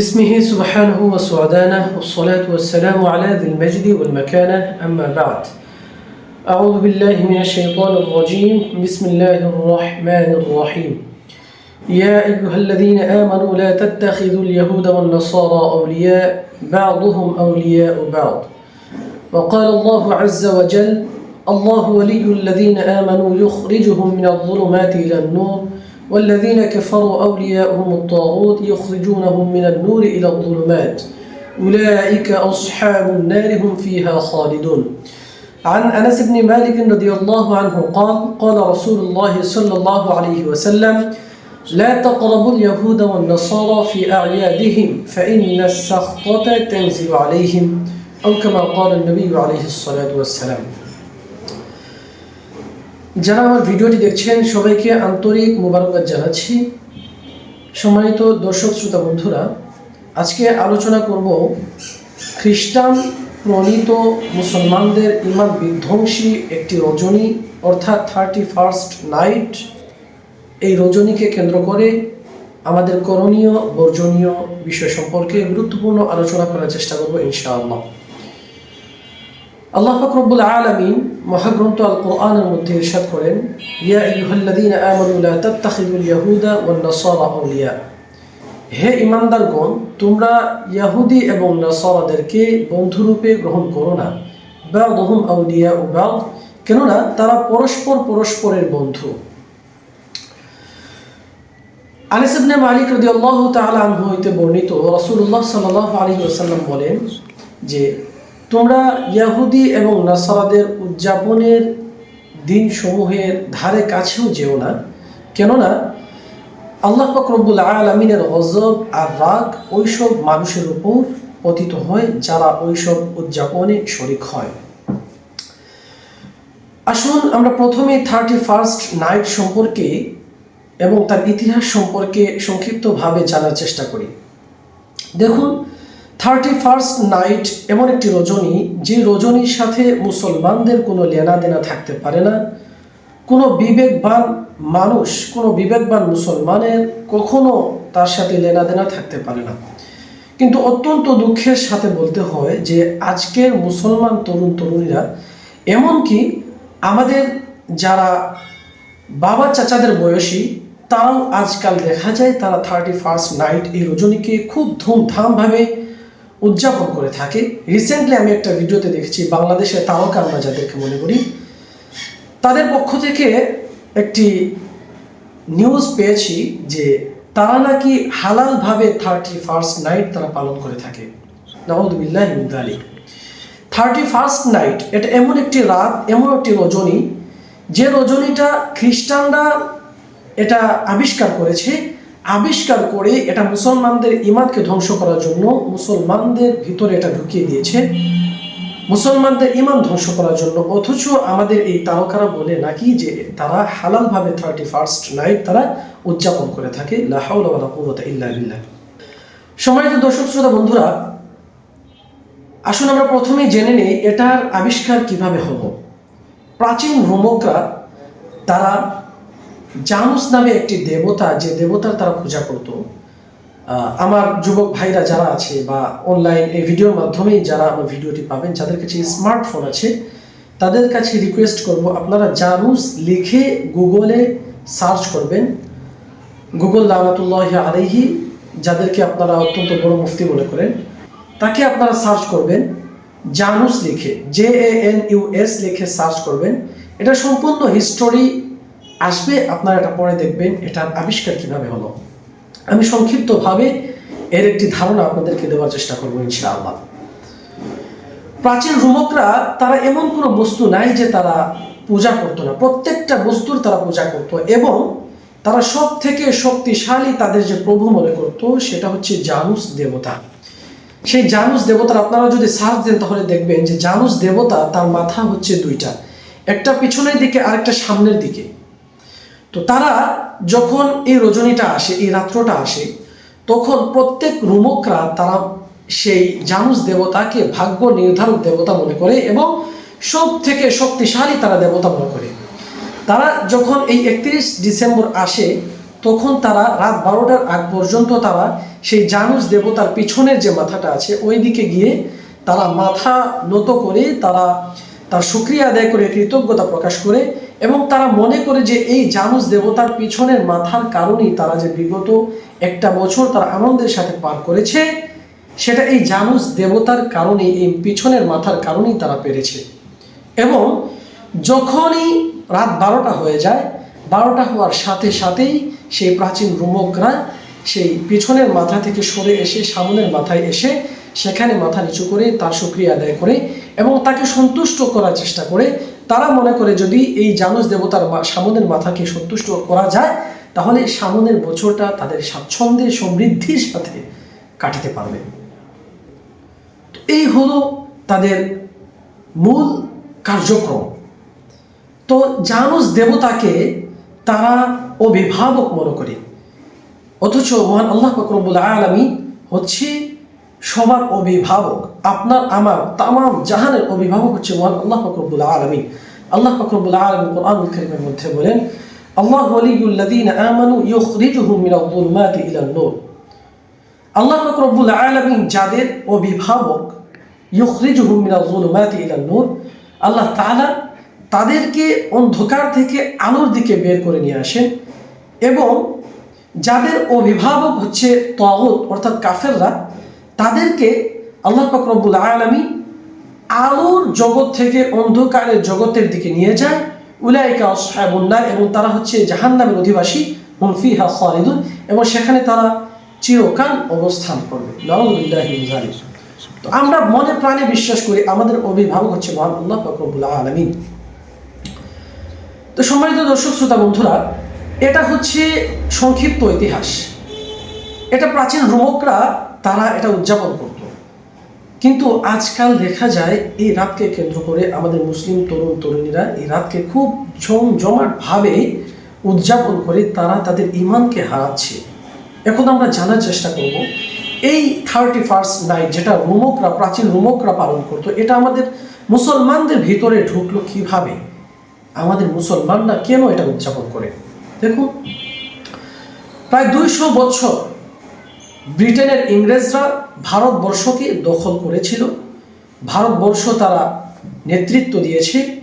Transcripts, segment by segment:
باسمه سبحانه وسعدانه والصلاة والسلام على ذي المجد والمكانة أما بعد. أعوذ بالله من الشيطان الرجيم. بسم الله الرحمن الرحيم. يا أيها الذين آمنوا لا تتخذوا اليهود والنصارى أولياء بعضهم أولياء بعض. وقال الله عز وجل الله ولي الذين آمنوا يخرجهم من الظلمات إلى النور والذين كفروا أولياؤهم الطاغوت يخرجونهم من النور إلى الظلمات. أولئك أصحاب النار هم فيها خالدون. عن أنس بن مالك رضي الله عنه قال قال رسول الله صلى الله عليه وسلم لا تقربوا اليهود والنصارى في أعيادهم فإن السخطة تنزل عليهم. أو كما قال النبي عليه الصلاة والسلام. যারা আমার ভিডিওটি দেখছেন, সবাইকে আন্তরিক মোবারকবাদ জানাচ্ছি। সম্মানিত দর্শক শ্রোতা বন্ধুরা, আজকে আলোচনা করব খ্রিস্টান প্রণীত মুসলমানদের ইমান বিধ্বংসী একটি রজনী, অর্থাৎ থার্টি ফার্স্ট নাইট। এই রজনীকে কেন্দ্র করে আমাদের করণীয়, বর্জনীয় বিষয় সম্পর্কে গুরুত্বপূর্ণ আলোচনা করার চেষ্টা করব ইনশাআল্লাহ। আল্লাহ ফাকরুল আলমিন মহাগ্রন্থ আল কোরআনের মধ্যে ইরশাদ করেন, ইয়া ইউহাল্লাদিন আমানু লা তাত্তাখিদুল ইয়াহুদা ওয়ান নাসারা আউলিয়া। হে ইমানদারগণ তোমরা ইয়াহুদি এবং নাসারাদেরকে বন্ধুরূপে গ্রহণ করো না। বাদহুম আউলিয়া ও বাদ কেননা তারা পরস্পর পরস্পরের বন্ধু। আনিস ইবনে মালিক রাদিয়াল্লাহু তাআলা আনহু হইতে বর্ণিত রাসূলুল্লাহ সাল্লাল্লাহু আলাইহি ওয়াসাল্লাম বলেন যে তোমরা ইয়াহুদি এবং নাসারাদের উদযাপনের দিনসমূহের ধারে কাছেও যেও না, কেননা আল্লাহ ফকরবুল আলমিনের অজব আর রাগ ওইসব মানুষের উপর পতিত হয় যারা ওইসব উদযাপনে শরিক হয়। আসুন আমরা প্রথমে থার্টি ফার্স্ট নাইট সম্পর্কে এবং তার ইতিহাস সম্পর্কে সংক্ষিপ্তভাবে জানার চেষ্টা করি। দেখুন থার্টি ফার্স্ট নাইট এমন একটি রজনী, যে রজনীর সাথে মুসলমানদের কোনো লেনাদেনা থাকতে পারে না। কোনো বিবেকবান মানুষ, কোনো বিবেকবান মুসলমানের কখনো তার সাথে লেনাদেনা থাকতে পারে না। কিন্তু অত্যন্ত দুঃখের সাথে বলতে হয় যে, আজকের মুসলমান তরুণ তরুণীরা, এমনকি আমাদের যারা বাবা চাচাদের বয়সী, তারাও আজকাল দেখা যায় তারা থার্টি ফার্স্ট নাইট এই রজনীকে খুব ধুমধামভাবে উদযাপন করে থাকে। রিসেন্টলি আমি একটা ভিডিওতে দেখেছি বাংলাদেশের তারকা আমরা যাদেরকে মনে করি, তাদের পক্ষ থেকে একটি নিউজ পেয়েছি যে তারা নাকি হালালভাবে থার্টি ফার্স্ট নাইট তারা পালন করে থাকে। নাহদুবিল্লাহ আলী থার্টি ফার্স্ট নাইট এটা এমন একটি রাত, এমন একটি রজনী, যে রজনীটা খ্রিস্টানরা এটা আবিষ্কার করেছে আবিষ্কার করে এটা মুসলমানদের ইমানকে ধ্বংস করার জন্য মুসলমানদের ভিতরে এটা ঢুকিয়ে দিয়েছে। মুসলমানদের ইমান ধ্বংস করার জন্য। অথচ আমাদের এই তারকারা বলে নাকি যে তারা হালালভাবে থার্টি ফার্স্ট নাইট তারা উদযাপন করে থাকে। ইল্লা সময়ত দর্শক, শ্রোতা, বন্ধুরা, আসুন আমরা প্রথমেই জেনে নিই এটার আবিষ্কার কীভাবে হলো। প্রাচীন রোমকরা তারা জানুস নামে একটি দেবতা, যে দেবতার তারা পূজা করত। আমার যুবক ভাইরা যারা আছে বা অনলাইন এই ভিডিওর মাধ্যমেই যারা আমার ভিডিওটি পাবেন, যাদের কাছে স্মার্টফোন আছে, তাদের কাছে রিকোয়েস্ট করব, আপনারা জানুস লিখে গুগলে সার্চ করবেন। গুগল লানাতুল্লাহ আলাইহি, যাদেরকে আপনারা অত্যন্ত বড় মুফতি মনে করেন, তাকে আপনারা সার্চ করবেন, জানুস লিখে J A N U S লিখে সার্চ করবেন। এটা সম্পূর্ণ হিস্টোরি আসবে, আপনারা এটা পরে দেখবেন এটার আবিষ্কার কীভাবে হলো। আমি সংক্ষিপ্তভাবে এর একটি ধারণা আপনাদেরকে দেওয়ার চেষ্টা করব, ইনশাআল্লাহ। প্রাচীন রোমকরা, তারা এমন কোনো বস্তু নাই যে তারা পূজা করতো না। প্রত্যেকটা বস্তুর তারা পূজা করতো এবং তারা সব থেকে শক্তিশালী তাদের যে প্রভু মনে করতো, সেটা হচ্ছে জানুস দেবতা। সেই জানুস দেবতার আপনারা যদি সার্চ দেন, তাহলে দেখবেন যে জানুস দেবতা তার মাথা হচ্ছে দুইটা। একটা পিছনের দিকে, আরেকটা সামনের দিকে। তো তারা যখন এই রজনীটা আসে, এই রাত্রটা আসে, তখন প্রত্যেক রুমকরা তারা সেই জানুস দেবতাকে ভাগ্য নির্ধারক দেবতা মনে করে এবং সব থেকে শক্তিশালী তারা দেবতা মনে করে। তারা যখন এই একত্রিশ ডিসেম্বর আসে, তখন তারা রাত বারোটার আগ পর্যন্ত তারা সেই জানুস দেবতার পিছনের যে মাথাটা আছে ওই দিকে গিয়ে তারা মাথা নত করে তারা তার সুক্রিয়া আদায় করে, কৃতজ্ঞতা প্রকাশ করে এবং তারা মনে করে যে এই জানুস দেবতার পিছনের মাথার কারণেই তারা যে বিগত একটা বছর তারা আনন্দের সাথে পার করেছে, সেটা এই জানুস দেবতার কারণেই, এই পিছনের মাথার কারণেই তারা পেরেছে। এবং যখনই রাত বারোটা হয়ে যায়, বারোটা হওয়ার সাথে সাথেই সেই প্রাচীন রোমকরা সেই পিছনের মাথা থেকে সরে এসে, সামনের মাথায় এসে সেখানে মাথা নিচু করে তার সুক্রিয়া আদায় করে এবং তাকে সন্তুষ্ট করার চেষ্টা করে তারা মনে করে যদি এই জানুস দেবতার সামনের মাথাকে সন্তুষ্ট করা যায়, তাহলে সামনের বছরটা তাদের স্বাচ্ছন্দ্যে সমৃদ্ধির সাথে কাটাতে পারবে। এই হলো তাদের মূল কার্যক্রম। তো জানুস দেবতাকে তারা অভিভাবক মনে করে। অথচ মহান আল্লাহ ফকরবুল আলমী হচ্ছে সবার অভিভাবক, আপনার, আমার, তামাম জাহানের অভিভাবক হচ্ছে মহান আল্লাহ ফকরবুল আলমী আল্লাহ ফকরবুল আলমী কোরআনুল করিমের মধ্যে বলেন, আল্লাহ ওয়ালিউল্লাযীন আমানু ইউখরিজুহুম মিনাল যুলমাতি ইলান নূর। আল্লাহ ফকরবুল আলমিন যাদের অভিভাবক, ইউখরিজুহুম মিনাল যুলমাতি ইলান নূর, আল্লাহ তাআলা তাদেরকে অন্ধকার থেকে আলোর দিকে বের করে নিয়ে আসেন এবং যাদের অভিভাবক হচ্ছে তগত, অর্থাৎ কাফেররা তাদেরকে আল্লাহ ফকরবুল আলমী আলোর জগৎ থেকে অন্ধকারের জগতের দিকে নিয়ে যায়। উলাইকা সাহেবুল্লাহ এবং তারা হচ্ছে জাহান্নামের অধিবাসী, হুম ফিহা খালিদুন এবং সেখানে তারা চিরকাল অবস্থান করবে। তো আমরা মনে প্রাণে বিশ্বাস করি আমাদের অভিভাবক হচ্ছে মহান আল্লাহ ফকরবুল্লাহ আলমিন। তো সম্মানিত দর্শক, শ্রোতা, বন্ধুরা, এটা হচ্ছে সংক্ষিপ্ত ইতিহাস। এটা প্রাচীন রোমকরা তারা এটা উদযাপন করত। কিন্তু আজকাল দেখা যায়, এই রাতকে কেন্দ্র করে আমাদের মুসলিম তরুণ তরুণীরা এই রাতকে খুব জমজমাটভাবে উদযাপন করে তারা তাদের ইমানকে হারাচ্ছে। এখন আমরা জানার চেষ্টা করব, এই থার্টি ফার্স্ট নাইট যেটা রোমকরা, প্রাচীন রোমকরা পালন করতো, এটা আমাদের মুসলমানদের ভিতরে ঢুকলো কীভাবে? আমাদের মুসলমানরা কেন এটা উদযাপন করে? দেখুন, প্রায় দুইশো বছর ব্রিটেনের ইংরেজরা ভারতবর্ষকে দখল করেছিল। ভারতবর্ষ তারা নেতৃত্ব দিয়েছে।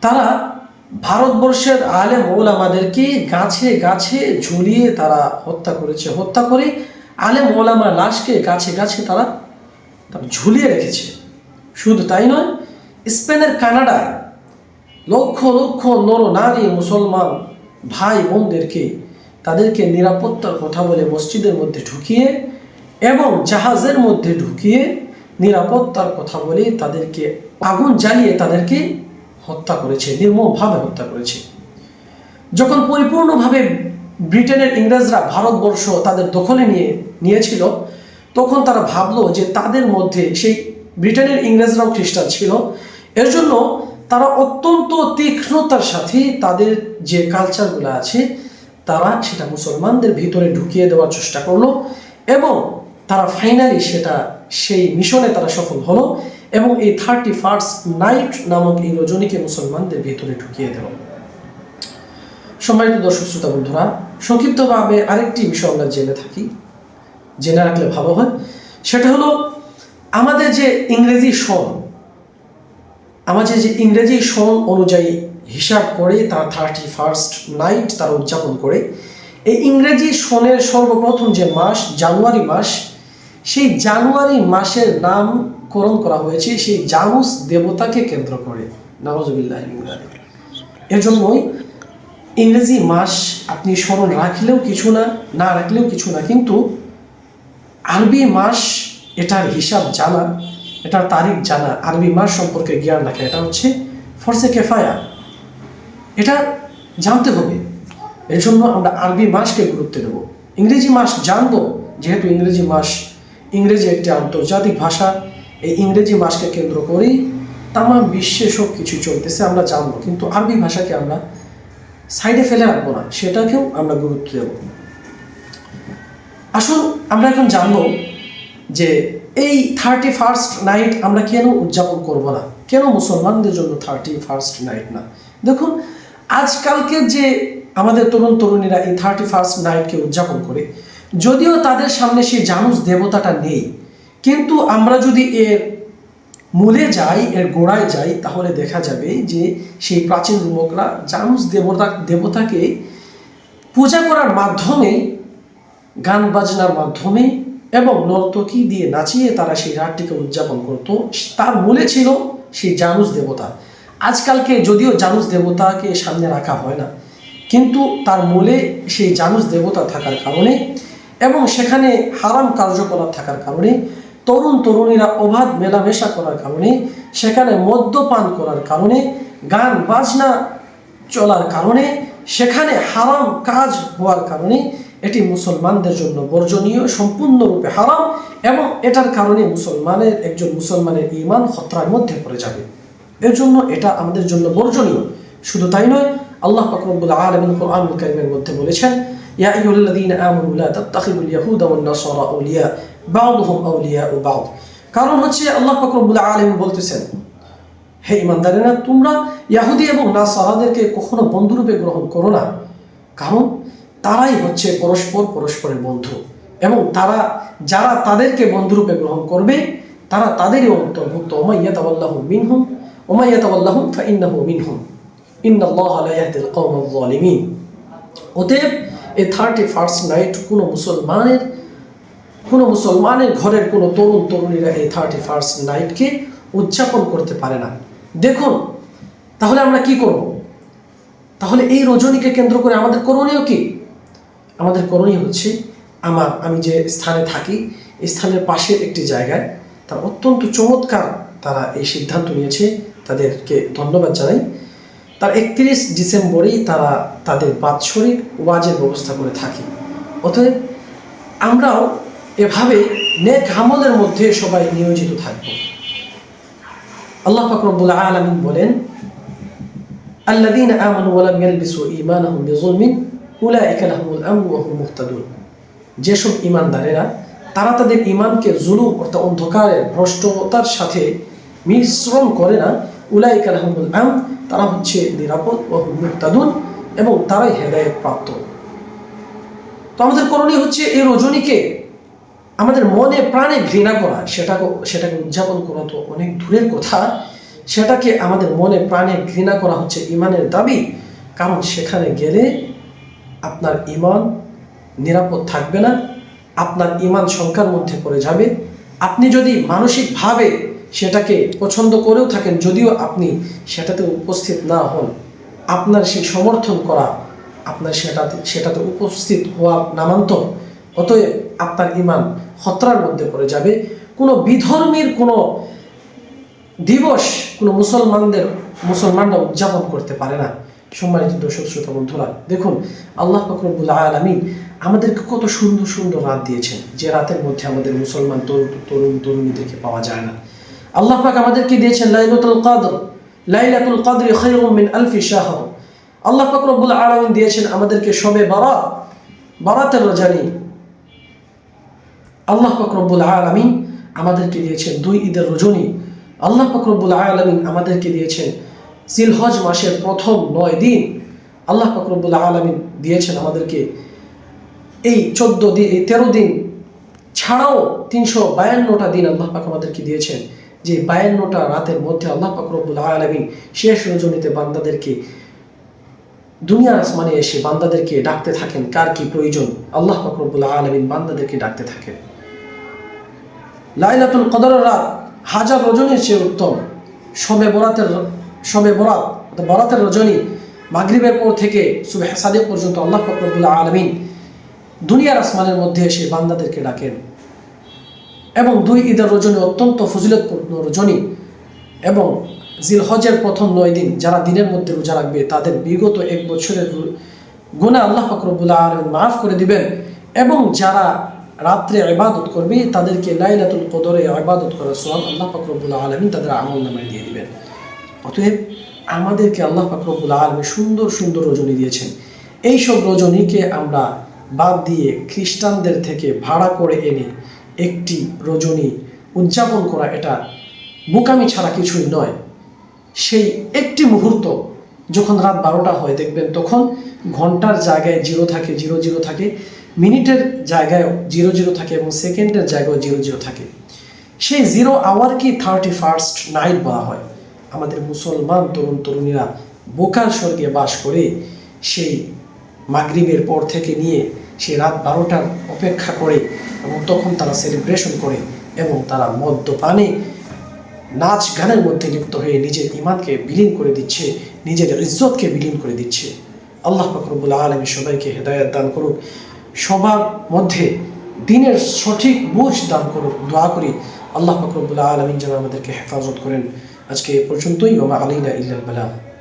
তারা ভারতবর্ষের আলেম ওলামাদেরকে গাছে গাছে ঝুলিয়ে তারা হত্যা করেছে। হত্যা করে আলেম ওলামা লাশকে গাছে গাছে তারা ঝুলিয়ে রেখেছে। শুধু তাই নয়, স্পেনের কানাডায় লক্ষ লক্ষ নর নারী মুসলমান ভাই বোনদেরকে তাদেরকে নিরাপত্তার কথা বলে মসজিদের মধ্যে ঢুকিয়ে এবং জাহাজের মধ্যে ঢুকিয়ে নিরাপত্তার কথা বলে তাদেরকে আগুন জ্বালিয়ে তাদেরকে হত্যা করেছে, নির্মমভাবে হত্যা করেছে। যখন পরিপূর্ণভাবে ব্রিটেনের ইংরেজরা ভারতবর্ষ তাদের দখলে নিয়ে, নিয়েছিল, তখন তারা ভাবলো যে তাদের মধ্যে সেই ব্রিটেনের ইংরেজরাও খ্রিস্টান ছিল। এর জন্য তারা অত্যন্ত তীক্ষ্ণতার সাথে তাদের যে কালচারগুলো আছে তারা সেটা মুসলমানদের ভিতরে ঢুকিয়ে দেওয়ার চেষ্টা করল এবং তারা ফাইনালি সেটা, সেই মিশনে তারা সফল হলো এবং এই থার্টি ফার্স্ট নাইট নামক এই রজনীকে মুসলমানদের ভিতরে ঢুকিয়ে দেওয়া সম্মানিত দর্শক শ্রোতা বন্ধুরা, সংক্ষিপ্তভাবে আরেকটি বিষয় আমরা জেনে থাকি, জেনে রাখলে ভালো হয়। সেটা হলো, আমাদের যে ইংরেজি সন, আমাদের যে ইংরেজি সন অনুযায়ী হিসাব করে তারা থার্টি ফার্স্ট নাইট তারা উদযাপন করে। এই ইংরেজি সনের সর্বপ্রথম যে মাস, জানুয়ারি মাস, সেই জানুয়ারি মাসের নামকরণ করা হয়েছে। সেই জানুস দেবতাকে কেন্দ্র করে। নওয়াজবিল্লাহ এর জন্যই ইংরেজি মাস আপনি স্মরণ রাখলেও কিছু না না রাখলেও কিছু না, কিন্তু আরবি মাস এটার হিসাব জানা, এটার তারিখ জানা, আরবি মাস সম্পর্কে জ্ঞান রাখা, এটা হচ্ছে ফরসে কেফায়া। এটা জানতে হবে। এর জন্য আমরা আরবি মাসকে গুরুত্ব দেব। ইংরেজি মাস জানব, যেহেতু ইংরেজি মাস ইংরেজি একটি আন্তর্জাতিক ভাষা। এই ইংরেজি মাসকে কেন্দ্র করেই তাম বিশ্বে সব কিছু চলতেছে, আমরা জানব। কিন্তু আরবি ভাষাকে আমরা সাইডে ফেলে রাখব না, সেটাকেও আমরা গুরুত্ব দেব। আসুন আমরা এখন জানব যে এই থার্টি ফার্স্ট নাইট আমরা কেন উদযাপন করব না? কেন মুসলমানদের জন্য থার্টি ফার্স্ট নাইট না? দেখুন আজকালকে যে আমাদের তরুণ তরুণীরা এই থার্টি ফার্স্ট নাইটকে উদযাপন করে, যদিও তাদের সামনে সেই জানুস দেবতাটা নেই, কিন্তু আমরা যদি এর মূলে যাই, এর গোড়ায় যাই, তাহলে দেখা যাবে যে সেই প্রাচীন রোমকরা জানুস দেবতা, দেবতাকে পূজা করার মাধ্যমে, গান বাজনার মাধ্যমে এবং নর্তকী দিয়ে নাচিয়ে তারা সেই রাতটিকে উদযাপন করত। তার মূলে ছিল সেই জানুস দেবতা। আজকালকে যদিও জানুস দেবতাকে সামনে রাখা হয় না, কিন্তু তার মূলে সেই জানুস দেবতা থাকার কারণে এবং সেখানে হারাম কার্যকলাপ থাকার কারণে, তরুণ তরুণীরা অবাধ মেলামেশা করার কারণে, সেখানে মদ্যপান করার কারণে, গান বাজনা চলার কারণে, সেখানে হারাম কাজ হওয়ার কারণে এটি মুসলমানদের জন্য বর্জনীয়, সম্পূর্ণরূপে হারাম এবং এটার কারণে মুসলমানের, একজন মুসলমানের ইমান খতরার মধ্যে পড়ে যাবে। এর জন্য এটা আমাদের জন্য বর্জনীয়। শুধু তাই নয়, আল্লাহ ফাকরুল আলমিন কোরআনুল কারিমের মধ্যে বলেছেন কারণ হচ্ছে আল্লাহ ফাকরুল আলমিন বলতেছেন, হে ইমানদারেরা তোমরা ইয়াহুদি এবং না নাসারাদেরকে কখনো বন্ধুরূপে গ্রহণ করো না। কারণ তারাই হচ্ছে পরস্পর পরস্পরের বন্ধু এবং তারা, যারা তাদেরকে বন্ধুরূপে গ্রহণ করবে, তারা তাদেরই অন্তর্ভুক্ত। ওমাইয়া তাওয়াল্লাহু মিনহুম ওমাইয়া তাওয়াল্লাহু ফাইন্নাহু মিনহুম। ইন্নাল্লাহা লা ইয়াহদিল কওমাল যালিমিন অতএব এই থার্টি ফার্স্ট নাইট কোনো মুসলমানের কোনো মুসলমানের ঘরের কোনো তরুণ, তরুণীরা এই থার্টি ফার্স্ট নাইটকে উদযাপন করতে পারে না। দেখুন, তাহলে আমরা কি করব? তাহলে এই রজনীকে কেন্দ্র করে আমাদের করণীয় কি? আমাদের করণীয় হচ্ছে আমার, আমি যে স্থানে থাকি স্থানের পাশের একটি জায়গায় তারা অত্যন্ত চমৎকার তারা এই সিদ্ধান্ত নিয়েছে তাদেরকে ধন্যবাদ জানাই। তার একত্রিশ ডিসেম্বরেই তারা তাদের বাৎসরিক ওয়াজের ব্যবস্থা করে থাকে। অতএব আমরাও এভাবে নেক হামলের মধ্যে সবাই নিয়োজিত থাকব। আল্লাহ ফাকরবুল আলমিন বলেন আল্লাদিন আমন ওয়ালাম ইয়ালবিসু ইমান আহম বিজুলমিন উলা আম ওয়াহুম মুহতাদুল যেসব ইমানদারেরা তারা তাদের ইমানকে জুলুম অর্থাৎ অন্ধকারের ভ্রষ্টতার সাথে মিশ্রণ করে না উলাইকা লাহুমুল আম তারা হচ্ছে নিরাপদ ও মুক্তাদুন এবং তারাই হেদায়ত প্রাপ্ত। তো আমাদের করণীয় হচ্ছে এই রজনীকে আমাদের মনে প্রাণে ঘৃণা করা, সেটাকে সেটাকে উদযাপন করা তো অনেক দূরের কথা। সেটাকে আমাদের মনে প্রাণে ঘৃণা করা হচ্ছে ইমানের দাবি, কারণ সেখানে গেলে আপনার ইমান নিরাপদ থাকবে না, আপনার ইমান সংখ্যার মধ্যে পড়ে যাবে। আপনি যদি মানসিকভাবে সেটাকে পছন্দ করেও থাকেন, যদিও আপনি সেটাতে উপস্থিত না হন। আপনার সেই সমর্থন করা, আপনার সেটাতে সেটাতে উপস্থিত হওয়া নামান্তর, অতএব আপনার ইমান হত্রার মধ্যে পড়ে যাবে। কোনো বিধর্মীর কোনো দিবস কোনো মুসলমানদের, মুসলমানরা উদযাপন করতে পারে না। সম্মানিত দর্শক, শ্রোতা, বন্ধুরা, দেখুন, আল্লাহ ফকরবুল আলমিন আমাদেরকে কত সুন্দর সুন্দর রাত দিয়েছেন। যে রাতের মধ্যে আমাদের মুসলমান তরুণ তরুণ, তরুণীদেরকে পাওয়া যায় না। আল্লাহ পাক আমাদেরকে দিয়েছেন? লাইলাতুল কদর। লাইলাতুল কদর খায়রুম মিন আলফি শাহর। আল্লাহ পাক রব্বুল আলামিন দিয়েছেন আমাদেরকে শবে বারাত, বারাতের রজনী আল্লাহ পাক রব্বুল আলামিন আমাদেরকে দিয়েছেন দুই ঈদের রজনী আল্লাহ পাক রব্বুল আলামিন আমাদেরকে দিয়েছেন জিলহজ মাসের প্রথম নয় দিন। আল্লাহ পাক রব্বুল আলামিন দিয়েছেন আমাদেরকে এই চোদ্দ দিন এই তেরো দিন ছাড়াও তিনশো বায়ান্নটা দিন আল্লাহ পাক আমাদেরকে দিয়েছেন। যে বায়ান্নটা রাতের মধ্যে আল্লাহ পাক রব্বুল আলামিন শেষ রজনীতে বান্দাদেরকে দুনিয়ার আসমানে এসে বান্দাদেরকে ডাকতে থাকেন, কার কি প্রয়োজন? আল্লাহ পাক রব্বুল আলামিন বান্দাদেরকে ডাকতে থাকেন। লাইলাতুল কদর রাত, হাজার রজনীর চেয়ে উত্তম। শবে বরাতের শবে বরাত বরাতের রজনী মাগরিবের পর থেকে সুবে সাদেক পর্যন্ত আল্লাহ পাক রব্বুল আলামিন দুনিয়ার আসমানের মধ্যে এসে বান্দাদেরকে ডাকেন। এবং দুই ঈদের রজনী অত্যন্ত ফজিলতপূর্ণ রজনী। এবং জিলহজের প্রথম নয় দিন যারা দিনের মধ্যে রোজা রাখবে, তাদের বিগত এক বছরের গুণা আল্লাহ ফাকরবুল্লাহ আলমিন মাফ করে দিবেন। এবং যারা রাত্রে ইবাদত করবে, তাদেরকে লাইলাতুল কদরে ইবাদত করার সোয়াব আল্লাহ ফাকরবুল্লাহ আলমিন তাদের আমল নামায় দিয়ে দিবেন। অতএব আমাদেরকে আল্লাহ ফাকরবুল্লাহ আলমী সুন্দর সুন্দর রজনী দিয়েছেন। এই সব রজনীকে আমরা বাদ দিয়ে খ্রিস্টানদের থেকে ভাড়া করে এনে একটি রজনী উদযাপন করা এটা বোকামি ছাড়া কিছুই নয়। সেই একটি মুহূর্ত যখন রাত বারোটা হয়, দেখবেন তখন ঘণ্টার জায়গায় জিরো থাকে, জিরো জিরো থাকে, মিনিটের জায়গায় জিরো জিরো থাকে এবং সেকেন্ডের জায়গায় জিরো জিরো থাকে। সেই জিরো আওয়ারকে থার্টি ফার্স্ট নাইট বলা হয়? আমাদের মুসলমান তরুণ তরুণীরা বোকার স্বর্গে বাস করে সেই মাগরিবের পর থেকে নিয়ে সেই রাত বারোটার অপেক্ষা করে এবং তখন তারা সেলিব্রেশন করে এবং তারা মদ্যপানে নাচ গানের মধ্যে লিপ্ত হয়ে নিজের ইমানকে বিলীন করে দিচ্ছে, নিজের ইজ্জতকে বিলীন করে দিচ্ছে। আল্লাহ ফকরবুল আলমী সবাইকে হেদায়ত দান করুক। সবার মধ্যে দিনের সঠিক বুঝ দান করুক, দোয়া করি। আল্লাহ ফকরবুল আলমিন যেন আমাদেরকে হেফাজত করেন। আজকে এ পর্যন্তই বাবা আলীনা ইল্লাল বালা।